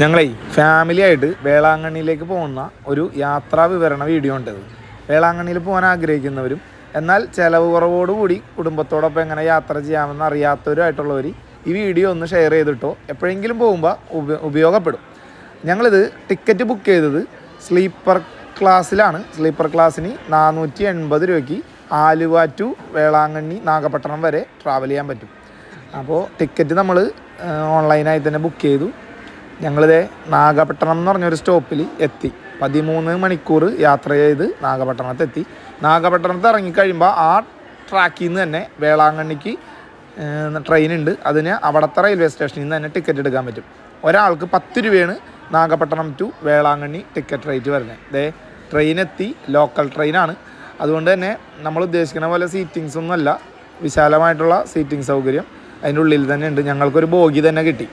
ഞങ്ങളേ family ആയിട്ട് വേളാങ്കണ്ണിയിലേക്ക് പോകുന്ന ഒരു യാത്രാ വിവരണ വീഡിയോ ഉണ്ടത് വേളാങ്കണ്ണിയിൽ പോകാൻ ആഗ്രഹിക്കുന്നവരും എന്നാൽ ചിലവ് കുറവോടുകൂടി കുടുംബത്തോടൊപ്പം എങ്ങനെ യാത്ര ചെയ്യാമെന്ന് അറിയാത്തവരുമായിട്ടുള്ളവർ ഈ വീഡിയോ ഒന്ന് ഷെയർ ചെയ്തിട്ടോ എപ്പോഴെങ്കിലും പോകുമ്പോൾ ഉപ ഉപയോഗപ്പെടും. ഞങ്ങളിത് ടിക്കറ്റ് ബുക്ക് ചെയ്തത് സ്ലീപ്പർ ക്ലാസ്സിലാണ് സ്ലീപ്പർ ക്ലാസ്സിന് നാനൂറ്റി എൺപത് രൂപയ്ക്ക് ആലുവ ടു വേളാങ്കണ്ണി നാഗപട്ടണം വരെ ട്രാവൽ ചെയ്യാൻ പറ്റും. അപ്പോൾ ടിക്കറ്റ് നമ്മൾ ഓൺലൈനായി തന്നെ ബുക്ക് ചെയ്തു. ഞങ്ങളിതേ നാഗപട്ടണം എന്ന് പറഞ്ഞൊരു സ്റ്റോപ്പിൽ എത്തി. പതിമൂന്ന് മണിക്കൂർ യാത്ര ചെയ്ത് നാഗപട്ടണത്ത് എത്തി നാഗപട്ടണത്ത് ഇറങ്ങിക്കഴിയുമ്പോൾ ആ ട്രാക്കിൽ നിന്ന് തന്നെ വേളാങ്കണ്ണിക്ക് ട്രെയിൻ ഉണ്ട് അതിന് അവിടുത്തെ റെയിൽവേ സ്റ്റേഷനിൽ നിന്ന് തന്നെ ടിക്കറ്റ് എടുക്കാൻ പറ്റും. ഒരാൾക്ക് പത്ത് രൂപയാണ് Nagapattinam to Velankanni ticket rate വരുന്നത്. ദേ ട്രെയിൻ എത്തി ലോക്കൽ ട്രെയിനാണ്. അതുകൊണ്ട് തന്നെ നമ്മൾ ഉദ്ദേശിക്കുന്ന പോലെ സീറ്റിങ്സ് ഒന്നുമല്ല. വിശാലമായിട്ടുള്ള സീറ്റിംഗ് സൗകര്യം. അതിന്റെ ഉള്ളിൽ തന്നെ ഉണ്ട്. ഞങ്ങൾക്കൊരു ബോഗി തന്നെ കിട്ടി.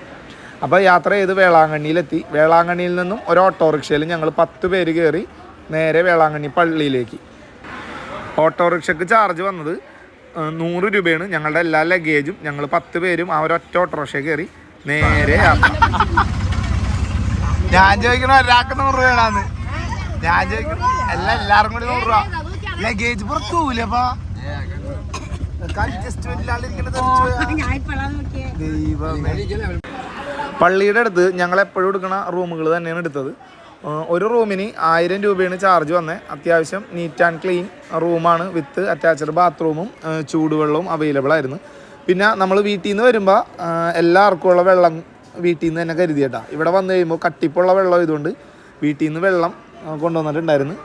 അപ്പോൾ യാത്ര ചെയ്ത് വേളാങ്കണ്ണിയിലെത്തി. വേളാങ്കണ്ണിയിൽ നിന്നും ഒരു ഓട്ടോറിക്ഷയിൽ ഞങ്ങൾ പത്ത് പേര് കയറി നേരെ വേളാങ്കണ്ണി പള്ളിയിലേക്ക്. ഓട്ടോറിക്ഷയ്ക്ക് ചാർജ് വന്നത് നൂറ് രൂപയാണ്. ഞങ്ങളുടെ എല്ലാ ലഗേജും ഞങ്ങൾ പത്ത് പേരും ആ ഒരൊറ്റ ഓട്ടോറിക്ഷ കയറി നേരെ യാത്ര. ഞാൻ ചോദിക്കണ ഒരാൾക്ക് നൂറ് രൂപയാണെന്ന്. ഞാൻ ചോദിക്കണ എല്ലാ എല്ലാവരും കൂടി നൂറ് രൂപ. ലഗേജ് പുറത്തുപോലപ്പോ പോവില്ലപ്പാ അഡ്ജസ്റ്റ്മെന്റ് ഇല്ലാണ്ടിരിക്കുന്നത് ദൈവമേ. പള്ളിയുടെ അടുത്ത് ഞങ്ങൾ എപ്പോഴും എടുക്കുന്ന റൂമുകൾ തന്നെയാണ് എടുത്തത്. ഒരു റൂമിന് ആയിരം രൂപയാണ് ചാർജ് വന്നത് അത്യാവശ്യം നീറ്റ് ആൻഡ് ക്ലീൻ റൂമാണ് വിത്ത് അറ്റാച്ച്ഡ് ബാത്റൂമും ചൂടുവെള്ളവും അവൈലബിൾ ആയിരുന്നു. പിന്നെ നമ്മൾ വീട്ടിൽ നിന്ന് വരുമ്പോൾ എല്ലാവർക്കും ഉള്ള വെള്ളം വീട്ടിൽ നിന്ന് തന്നെ കരുതിയേട്ടാ ഇവിടെ വന്നു കഴിയുമ്പോൾ കട്ടിപ്പുള്ള വെള്ളം ഇതുകൊണ്ട് വീട്ടിൽ നിന്ന് വെള്ളം കൊണ്ടുവന്നിട്ടുണ്ടായിരുന്നു.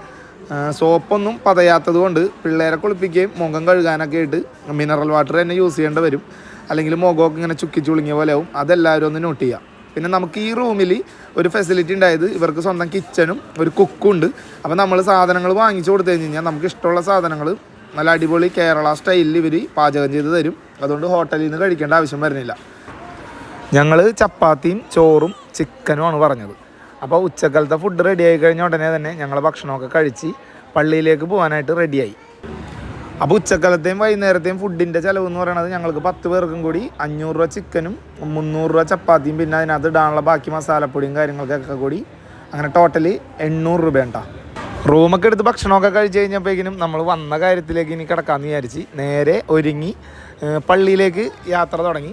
സോപ്പൊന്നും പതയാത്തത് കൊണ്ട് പിള്ളേരെ കുളിപ്പിക്കുകയും മുഖം കഴുകാനൊക്കെ ആയിട്ട് മിനറൽ വാട്ടർ തന്നെ യൂസ് ചെയ്യേണ്ടി വരും. അല്ലെങ്കിൽ മുഖമൊക്കെ ഇങ്ങനെ ചുക്കി ചുളുങ്ങിയ പോലെ ആവും. അതെല്ലാവരും ഒന്ന് നോട്ട് ചെയ്യുക പിന്നെ നമുക്ക് ഈ റൂമിൽ ഒരു ഫെസിലിറ്റി ഉണ്ടായത് ഇവർക്ക് സ്വന്തം കിച്ചണും ഒരു കുക്കും ഉണ്ട്. അപ്പോൾ നമ്മൾ സാധനങ്ങൾ വാങ്ങിച്ചു കൊടുത്തു കഴിഞ്ഞ് കഴിഞ്ഞാൽ നമുക്ക് ഇഷ്ടമുള്ള സാധനങ്ങൾ നല്ല അടിപൊളി കേരള സ്റ്റൈലിൽ ഇവർ പാചകം ചെയ്ത് തരും. അതുകൊണ്ട് ഹോട്ടലിൽ നിന്ന് കഴിക്കേണ്ട ആവശ്യം വരുന്നില്ല. ഞങ്ങൾ ചപ്പാത്തിയും ചോറും ചിക്കനും ആണ് പറഞ്ഞത്. അപ്പോൾ ഉച്ചക്കാലത്തെ ഫുഡ് റെഡി ആയി കഴിഞ്ഞ ഉടനെ തന്നെ ഞങ്ങൾ ഭക്ഷണമൊക്കെ കഴിച്ച് പള്ളിയിലേക്ക് പോകാനായിട്ട് റെഡിയായി അപ്പോൾ ഉച്ചക്കാലത്തെയും വൈകുന്നേരത്തെയും ഫുഡിന്റെ ചിലവ് എന്ന് പറയുന്നത് ഞങ്ങൾക്ക് പത്ത് പേർക്കും കൂടി അഞ്ഞൂറ് രൂപ ചിക്കനും മുന്നൂറ് രൂപ ചപ്പാത്തിയും പിന്നെ അതിനകത്ത് ഇടാനുള്ള ബാക്കി മസാലപ്പൊടിയും കാര്യങ്ങൾക്കൊക്കെ കൂടി അങ്ങനെ ടോട്ടലി എണ്ണൂറ് രൂപ ഉണ്ടാ റൂമൊക്കെ എടുത്ത് ഭക്ഷണമൊക്കെ കഴിച്ചു കഴിഞ്ഞപ്പോഴേക്കിനും നമ്മൾ വന്ന കാര്യത്തിലേക്ക് ഇനി കിടക്കാമെന്ന് വിചാരിച്ച് നേരെ ഒരുങ്ങി പള്ളിയിലേക്ക് യാത്ര തുടങ്ങി.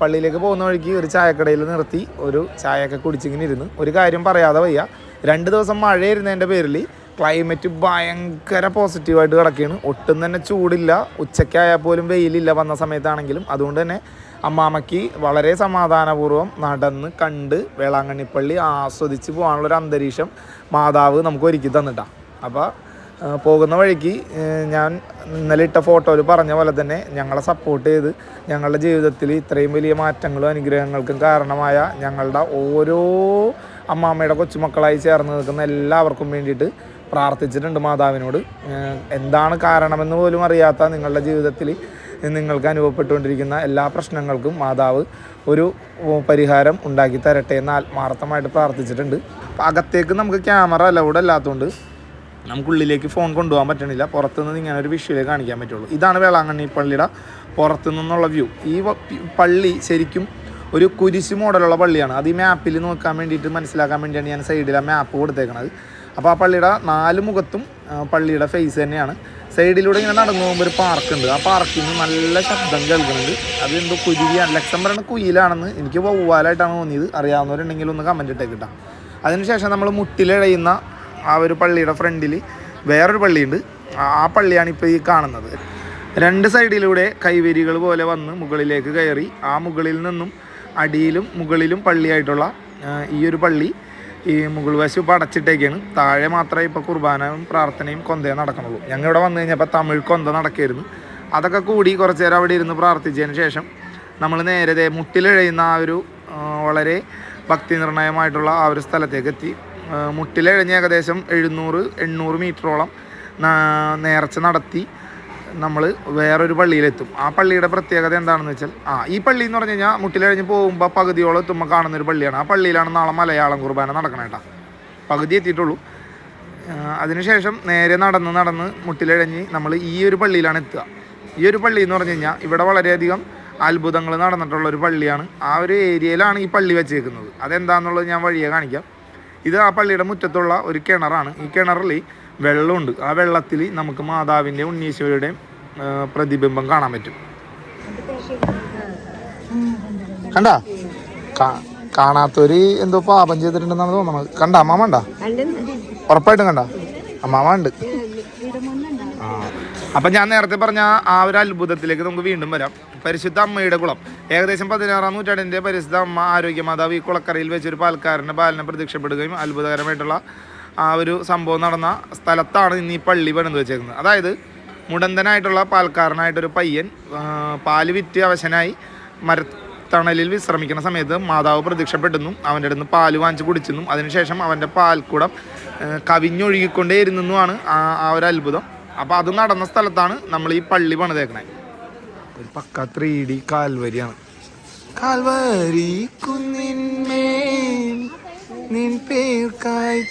പള്ളിയിലേക്ക് പോകുന്ന വഴിക്ക് ഒരു ചായക്കടയിൽ നിർത്തി ഒരു ചായയൊക്കെ കുടിച്ചിങ്ങനെ ഇരുന്ന്. ഒരു കാര്യം പറയാതെ വയ്യ. രണ്ട് ദിവസം മഴയായിരുന്നതിന്റെ പേരിൽ ക്ലൈമറ്റ് ഭയങ്കര പോസിറ്റീവായിട്ട് കിടക്കുകയാണ് ഒട്ടും തന്നെ ചൂടില്ല. ഉച്ചയ്ക്കായാൽ പോലും വെയിലില്ല വന്ന സമയത്താണെങ്കിലും. അതുകൊണ്ട് തന്നെ അമ്മാമ്മയ്ക്ക് വളരെ സമാധാനപൂർവം നടന്ന് കണ്ട് വേളാങ്കണ്ണിപ്പള്ളി ആസ്വദിച്ച് പോകാനുള്ളൊരു അന്തരീക്ഷം മാതാവ് നമുക്ക് ഒരുക്കി തന്നിട്ടാണ് അപ്പോൾ പോകുന്ന വഴിക്ക് ഞാൻ ഇന്നലെ ഇട്ട ഫോട്ടോയിൽ പറഞ്ഞ പോലെ തന്നെ ഞങ്ങളെ സപ്പോർട്ട് ചെയ്ത് ഞങ്ങളുടെ ജീവിതത്തിൽ ഇത്രയും വലിയ മാറ്റങ്ങളും അനുഗ്രഹങ്ങൾക്കും കാരണമായ ഞങ്ങളുടെ ഓരോ അമ്മാമ്മയുടെ കൊച്ചുമക്കളായി ചേർന്ന് നിൽക്കുന്ന എല്ലാവർക്കും വേണ്ടിയിട്ട് പ്രാർത്ഥിച്ചിട്ടുണ്ട് മാതാവിനോട്. എന്താണ് കാരണമെന്ന് പോലും അറിയാത്ത നിങ്ങളുടെ ജീവിതത്തിൽ നിങ്ങൾക്ക് അനുഭവപ്പെട്ടുകൊണ്ടിരിക്കുന്ന എല്ലാ പ്രശ്നങ്ങൾക്കും മാതാവ് ഒരു പരിഹാരം ഉണ്ടാക്കി തരട്ടെ എന്ന് ആത്മാർത്ഥമായിട്ട് പ്രാർത്ഥിച്ചിട്ടുണ്ട്. അകത്തേക്ക് നമുക്ക് ക്യാമറ അലൗഡ് അല്ലാത്തതുകൊണ്ട് നമുക്കുള്ളിലേക്ക് ഫോൺ കൊണ്ടുപോകാൻ പറ്റണില്ല. പുറത്തുനിന്ന് ഇങ്ങനെ ഒരു വിഷ്വലേ കാണിക്കാൻ പറ്റുള്ളൂ. ഇതാണ് വേളാങ്കണ്ണി പള്ളിയുടെ പുറത്തു നിന്നുള്ള വ്യൂ ഈ പള്ളി ശരിക്കും ഒരു കുരിശ് മോഡലുള്ള പള്ളിയാണ്. അത് ഈ മാപ്പിൽ നോക്കാൻ വേണ്ടിയിട്ട് മനസ്സിലാക്കാൻ വേണ്ടിയാണ് ഞാൻ സൈഡിൽ ആ മാപ്പ് കൊടുത്തേക്കണത്. അപ്പോൾ ആ പള്ളിയുടെ നാല് മുഖത്തും പള്ളിയുടെ ഫേസ് തന്നെയാണ്. സൈഡിലൂടെ ഇങ്ങനെ നടന്നു പോകുമ്പോൾ ഒരു പാർക്കുണ്ട് ആ പാർക്കിൽ നല്ല ശബ്ദം കേൾക്കുന്നുണ്ട്. അത് എന്തോ കുരുവിയാണ്. ലക്ഷം പറയുന്ന കുയിലാണെന്ന് എനിക്ക് വവ്വാലായിട്ടാണ് തോന്നിയത്. അറിയാവുന്നവരുണ്ടെങ്കിൽ ഒന്ന് കമന്റ് ഇട്ടേക്കിട്ടാം അതിനുശേഷം നമ്മൾ മുട്ടിലിഴയുന്ന ആ ഒരു പള്ളിയുടെ ഫ്രണ്ടിൽ വേറൊരു പള്ളിയുണ്ട്. ആ- പള്ളിയാണ് ഇപ്പോൾ ഈ കാണുന്നത്. രണ്ട് സൈഡിലൂടെ കൈവരികൾ പോലെ വന്ന് മുകളിലേക്ക് കയറി ആ മുകളിൽ നിന്നും അടിയിലും മുകളിലും പള്ളിയായിട്ടുള്ള ഈ ഒരു പള്ളി ഈ മുകൾ വശം ഇപ്പോൾ അടച്ചിട്ടേക്കാണ്. താഴെ മാത്രമേ ഇപ്പോൾ കുർബാനയും പ്രാർത്ഥനയും കൊന്തയും നടക്കണുള്ളൂ. ഞങ്ങൾ ഇവിടെ വന്നു കഴിഞ്ഞപ്പോൾ തമിഴ് കൊന്ത നടക്കായിരുന്നു. അതൊക്കെ കൂടി കുറച്ച് നേരം അവിടെ ഇരുന്ന് പ്രാർത്ഥിച്ചതിന് ശേഷം നമ്മൾ നേരെ ദേ മുട്ടിലിഴയുന്ന ആ ഒരു വളരെ ഭക്തി നിർണയമായിട്ടുള്ള ആ ഒരു സ്ഥലത്തേക്ക് എത്തി. മുട്ടിലിഴഞ്ഞ് ഏകദേശം എഴുന്നൂറ് എണ്ണൂറ് മീറ്ററോളം നേർച്ച നടത്തി. നമ്മൾ വേറൊരു പള്ളിയിലെത്തും. ആ പള്ളിയുടെ പ്രത്യേകത എന്താണെന്ന് വെച്ചാൽ ആ ഈ പള്ളി എന്ന് പറഞ്ഞു കഴിഞ്ഞാൽ മുട്ടിലഴിഞ്ഞ് പോകുമ്പോൾ പകുതിയോളം എത്തുമ്പോൾ കാണുന്ന ഒരു പള്ളിയാണ്. ആ പള്ളിയിലാണ് നാളെ മലയാളം കുർബാന നടക്കണം കേട്ടോ പകുതി എത്തിയിട്ടുള്ളൂ. അതിനുശേഷം നേരെ നടന്ന് നടന്ന് മുട്ടിലഴഞ്ഞ് നമ്മൾ ഈ ഒരു പള്ളിയിലാണ് എത്തുക. ഈ ഒരു പള്ളി എന്ന് പറഞ്ഞു കഴിഞ്ഞാൽ ഇവിടെ വളരെയധികം അത്ഭുതങ്ങൾ നടന്നിട്ടുള്ള ഒരു പള്ളിയാണ്. ആ ഒരു ഏരിയയിലാണ് ഈ പള്ളി വെച്ചേക്കുന്നത്. അതെന്താണെന്നുള്ളത് ഞാൻ വഴിയെ കാണിക്കാം. ഇത് ആ പള്ളിയുടെ മുറ്റത്തുള്ള ഒരു കിണറാണ്. ഈ കിണറിൽ വെള്ളമുണ്ട്. ആ വെള്ളത്തിൽ നമുക്ക് മാതാവിന്റെ ഉണ്ണീശ്വരയുടെയും ആ, പ്രതിബിംബം കാണാൻ പറ്റും. കണ്ടാ? കാണാത്തവര് കാണാത്തൊരു എന്തോ പാപം ചെയ്തിട്ടുണ്ടെന്നാണ് തോന്നുന്നത് കണ്ട അമ്മാമ ഉണ്ടാ ഉറപ്പായിട്ടും കണ്ട? അമ്മാമ ഉണ്ട് അപ്പൊ ഞാൻ നേരത്തെ പറഞ്ഞ ആ ഒരു അത്ഭുതത്തിലേക്ക് നമുക്ക് വീണ്ടും വരാം. പരിശുദ്ധ അമ്മയുടെ കുളം. ഏകദേശം പതിനാറാം നൂറ്റാണ്ടിന്റെ പരിശുദ്ധ അമ്മ ആരോഗ്യമാതാവ് ഈ കുളക്കരയിൽ വെച്ചൊരു പാൽക്കാരന്റെ ബാലനെ പ്രത്യക്ഷപ്പെടുകയും അത്ഭുതകരമായിട്ടുള്ള ആ ഒരു സംഭവം നടന്ന സ്ഥലത്താണ് ഇന്ന് ഈ പള്ളി പണിത് വെച്ചേക്കുന്നത്. അതായത് മുടന്തനായിട്ടുള്ള പാൽക്കാരനായിട്ടൊരു പയ്യൻ പാൽ വിറ്റ് അവശനായി മരത്തണലിൽ വിശ്രമിക്കുന്ന സമയത്ത് മാതാവ് പ്രത്യക്ഷപ്പെട്ടെന്നും അവന്റെ അടുത്ത് പാൽ വാങ്ങിച്ച് കുടിച്ചെന്നും അതിനുശേഷം അവന്റെ പാൽക്കുടം കവിഞ്ഞൊഴുകിക്കൊണ്ടേ ഇരുന്നെന്നുമാണ് ആ ആ ഒരു അത്ഭുതം. അപ്പോൾ അത് നടന്ന സ്ഥലത്താണ് നമ്മൾ ഈ പള്ളി പണിതേക്കണേ. ഒരു പക്ക ത്രീ ഡി കാൽവരിയാണ്. കാൽവരി കുന്നിന്മേൽ നിൻ പേർ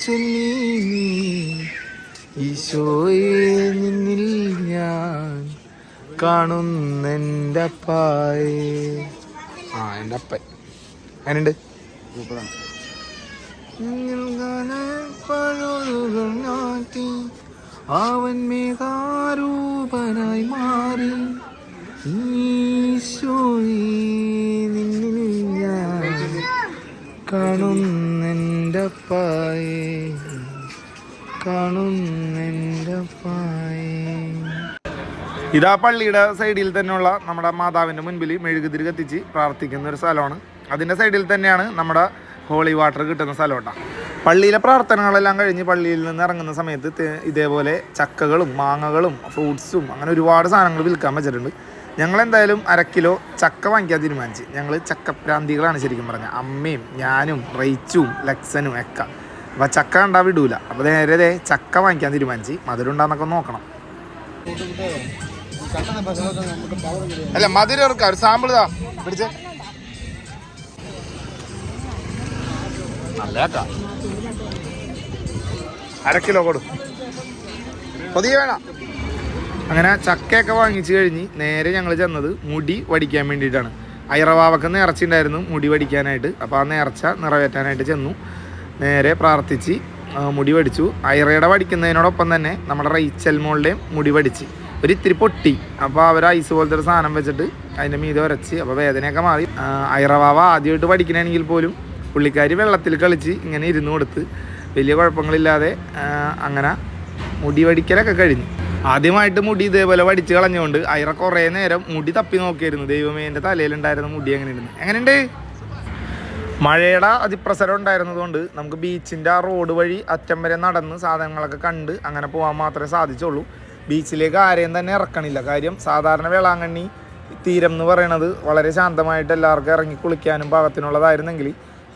ചൊല്ലി. നീ. ഈശോയെ നിന്നിൽ ഞാൻ കാണുന്നെന്റെ അപ്പായേ. ആ എന്റെ അപ്പൻ. അങ്ങനെയുണ്ട് അവൻ മേഘാരൂപനായി മാറി. ഈശോയെ നിന്നിൽ ഞാൻ കാണുന്നെന്റെ അപ്പായേ. ഇതാ പള്ളിയുടെ സൈഡിൽ തന്നെയുള്ള നമ്മുടെ മാതാവിന്റെ മുൻപിൽ മെഴുകുതിരി കത്തിച്ച് പ്രാർത്ഥിക്കുന്ന ഒരു സ്ഥലമാണ്. അതിന്റെ സൈഡിൽ തന്നെയാണ് നമ്മുടെ ഹോളി വാട്ടർ കിട്ടുന്ന സ്ഥലം പള്ളിയിലെ പ്രാർത്ഥനകളെല്ലാം കഴിഞ്ഞ് പള്ളിയിൽ നിന്ന് ഇറങ്ങുന്ന സമയത്ത് ഇതേപോലെ ചക്കകളും മാങ്ങകളും ഫ്രൂട്ട്സും അങ്ങനെ ഒരുപാട് സാധനങ്ങൾ വിൽക്കാൻ വെച്ചിട്ടുണ്ട്. ഞങ്ങൾ എന്തായാലും അര കിലോ ചക്ക വാങ്ങിക്കാൻ തീരുമാനിച്ച്. ഞങ്ങൾ ചക്കപ്രാന്തികളാണ് ശരിക്കും പറഞ്ഞത് അമ്മയും ഞാനും റൈച്ചും ലക്സനും ഒക്കെ. അപ്പോൾ ചക്ക ഉണ്ടാവും ഇടൂല അപ്പോൾ നേരെ ചക്ക വാങ്ങിക്കാൻ തീരുമാനിച്ച്. മധുരം ഉണ്ടാന്നൊക്കെ നോക്കണം. അല്ല മധുരം ഇറക്കാം. ഒരു സാമ്പിൾ താ പിടിച്ച്. നല്ല. അര കിലോ കൊടു. പൊതിയ വേണം? അങ്ങനെ ചക്കയൊക്കെ വാങ്ങിച്ചു കഴിഞ്ഞ് നേരെ ഞങ്ങൾ ചെന്നത് മുടി വടിക്കാൻ വേണ്ടിയിട്ടാണ്. ഐറവാവക്ക് നിറച്ചിട്ടുണ്ടായിരുന്നു മുടി വടിക്കാനായിട്ട്. അപ്പോൾ ആ നേർച്ച നിറവേറ്റാനായിട്ട് ചെന്നു. നേരെ പ്രാർത്ഥിച്ച് മുടി വടിച്ചു. ഐറയുടെ പഠിക്കുന്നതിനോടൊപ്പം തന്നെ നമ്മുടെ റൈച്ചൽ മോളുടെയും മുടി വടിച്ച്. ഒരു ഇത്തിരി പൊട്ടി. അപ്പോൾ അവർ ഐസ് പോലത്തെ ഒരു സാധനം വെച്ചിട്ട് അതിന്റെ മീതെ ഉരച്ച് അപ്പോൾ വേദനയൊക്കെ മാറി. ഐറവാവ ആദ്യമായിട്ട് പഠിക്കണമെങ്കിൽ പോലും പുള്ളിക്കാരി വെള്ളത്തിൽ കളിച്ച് ഇങ്ങനെ ഇരുന്ന് കൊടുത്ത് വലിയ കുഴപ്പങ്ങളില്ലാതെ അങ്ങനെ മുടി വടിക്കലൊക്കെ കഴിഞ്ഞു. ആദ്യമായിട്ട് മുടി ഇതേപോലെ വടിച്ച് കളഞ്ഞുകൊണ്ട് ഐറ കുറേ നേരം മുടി തപ്പി നോക്കിയായിരുന്നു. ദൈവമേ എന്റെ തലയിലുണ്ടായിരുന്ന മുടി എങ്ങനെ ഇരുന്നു? എങ്ങനെയുണ്ട്? മഴയുടെ അതിപ്രസരം ഉണ്ടായിരുന്നതുകൊണ്ട് നമുക്ക് ബീച്ചിന്റെ ആ റോഡ് വഴി അറ്റം വരെ നടന്ന് സാധനങ്ങളൊക്കെ കണ്ട് അങ്ങനെ പോകാൻ മാത്രമേ സാധിച്ചുള്ളൂ. ബീച്ചിലേക്ക് ആരെയും തന്നെ ഇറക്കണില്ല. കാര്യം സാധാരണ വേളാങ്കണ്ണി തീരം എന്ന് പറയണത് വളരെ ശാന്തമായിട്ട് എല്ലാവർക്കും ഇറങ്ങി കുളിക്കാനും പാകത്തിനുള്ളതായിരുന്നെങ്കിൽ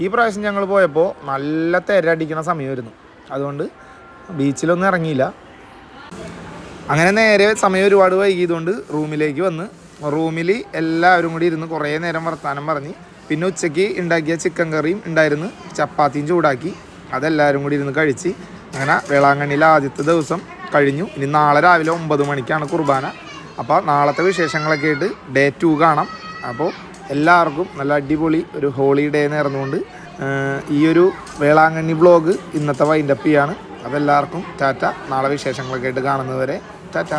ഈ പ്രാവശ്യം ഞങ്ങൾ പോയപ്പോൾ നല്ല തിരടിക്കണ സമയമായിരുന്നു. അതുകൊണ്ട് ബീച്ചിലൊന്നും ഇറങ്ങിയില്ല. അങ്ങനെ നേരെ സമയം ഒരുപാട് വൈകിയതുകൊണ്ട് റൂമിലേക്ക് വന്ന്. റൂമിൽ എല്ലാവരും കൂടി ഇരുന്ന് കുറേ നേരം വർത്തമാനം പറഞ്ഞ് പിന്നെ ഉച്ചയ്ക്ക് ഉണ്ടാക്കിയ ചിക്കൻ കറിയും ഉണ്ടായിരുന്നു. ചപ്പാത്തിയും ചൂടാക്കി. അതെല്ലാവരും കൂടി ഇരുന്ന് കഴിച്ച് അങ്ങനെ വേളാങ്കണ്ണിയിലെ ആദ്യത്തെ ദിവസം കഴിഞ്ഞു. ഇനി നാളെ രാവിലെ ഒമ്പത് മണിക്കാണ് കുർബാന. അപ്പോൾ നാളത്തെ വിശേഷങ്ങളൊക്കെ ആയിട്ട് ഡേ ടു കാണാം. അപ്പോൾ എല്ലാവർക്കും നല്ല അടിപൊളി ഒരു ഹോളിഡേ നേർന്നുകൊണ്ട് ഈ ഒരു വേളാങ്കണ്ണി ബ്ലോഗ് ഇന്നത്തെ വൈൻഡപ്പ് ചെയ്യാണ്. അപ്പോൾ ടാറ്റ. നാളെ വിശേഷങ്ങളൊക്കെ ആയിട്ട് കാണുന്നതുവരെ ടാറ്റ.